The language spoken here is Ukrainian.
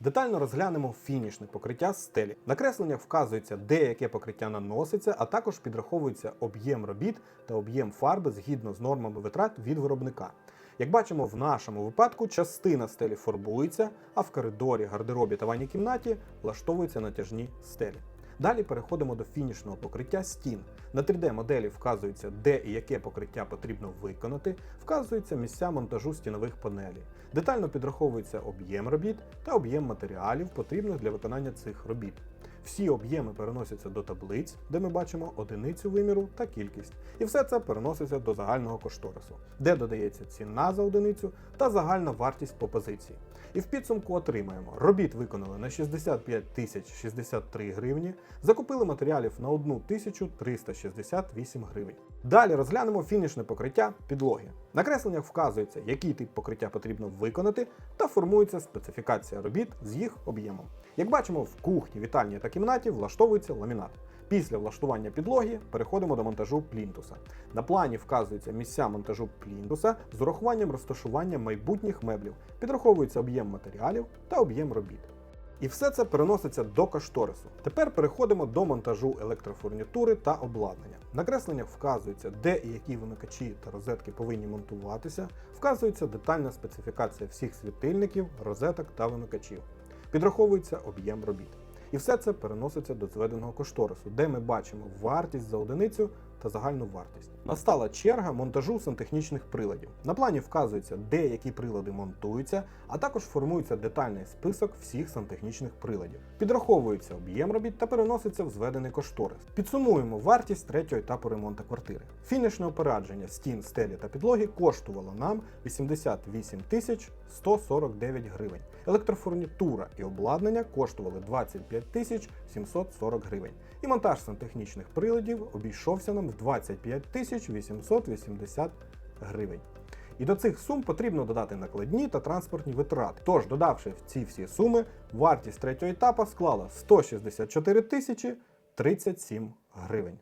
Детально розглянемо фінішне покриття стелі. На кресленнях вказується, де яке покриття наноситься, а також підраховується об'єм робіт та об'єм фарби згідно з нормами витрат від виробника. Як бачимо, в нашому випадку частина стелі фарбується, а в коридорі, гардеробі та ванній кімнаті влаштовуються натяжні стелі. Далі переходимо до фінішного покриття стін. На 3D-моделі вказується, де і яке покриття потрібно виконати, вказуються місця монтажу стінових панелей. Детально підраховується об'єм робіт та об'єм матеріалів, потрібних для виконання цих робіт. Всі об'єми переносяться до таблиць, де ми бачимо одиницю виміру та кількість. І все це переноситься до загального кошторису, де додається ціна за одиницю та загальна вартість по позиції. І в підсумку отримаємо: робіт виконали на 65 тисяч 63 гривні, закупили матеріалів на 1 тисячу 368 гривень. Далі розглянемо фінішне покриття підлоги. На кресленнях вказується, який тип покриття потрібно виконати, та формується специфікація робіт з їх об'ємом. Як бачимо, в кухні, вітальні та кімнаті влаштовується ламінат. Після влаштування підлоги переходимо до монтажу плінтуса. На плані вказуються місця монтажу плінтуса з урахуванням розташування майбутніх меблів, підраховується об'єм матеріалів та об'єм робіт. І все це переноситься до кошторису. Тепер переходимо до монтажу електрофурнітури та обладнання. На кресленнях вказується, де і які вимикачі та розетки повинні монтуватися, вказується детальна специфікація всіх світильників, розеток та вимикачів. Підраховується об'єм робіт. І все це переноситься до зведеного кошторису, де ми бачимо вартість за одиницю та загальну вартість. Настала черга монтажу сантехнічних приладів. На плані вказується, де які прилади монтуються, а також формується детальний список всіх сантехнічних приладів. Підраховується об'єм робіт та переноситься в зведений кошторис. Підсумуємо вартість третього етапу ремонту квартири. Фінішне опорядження стін, стелі та підлоги коштувало нам 88 тисяч 149 гривень. Електрофурнітура і обладнання коштували 25 тисяч 740 гривень. І монтаж сантехнічних приладів обійшовся нам в 25 880 гривень. І до цих сум потрібно додати накладні та транспортні витрати. Тож, додавши ці всі суми, вартість третього етапу склала 164 тисячі 37 гривень.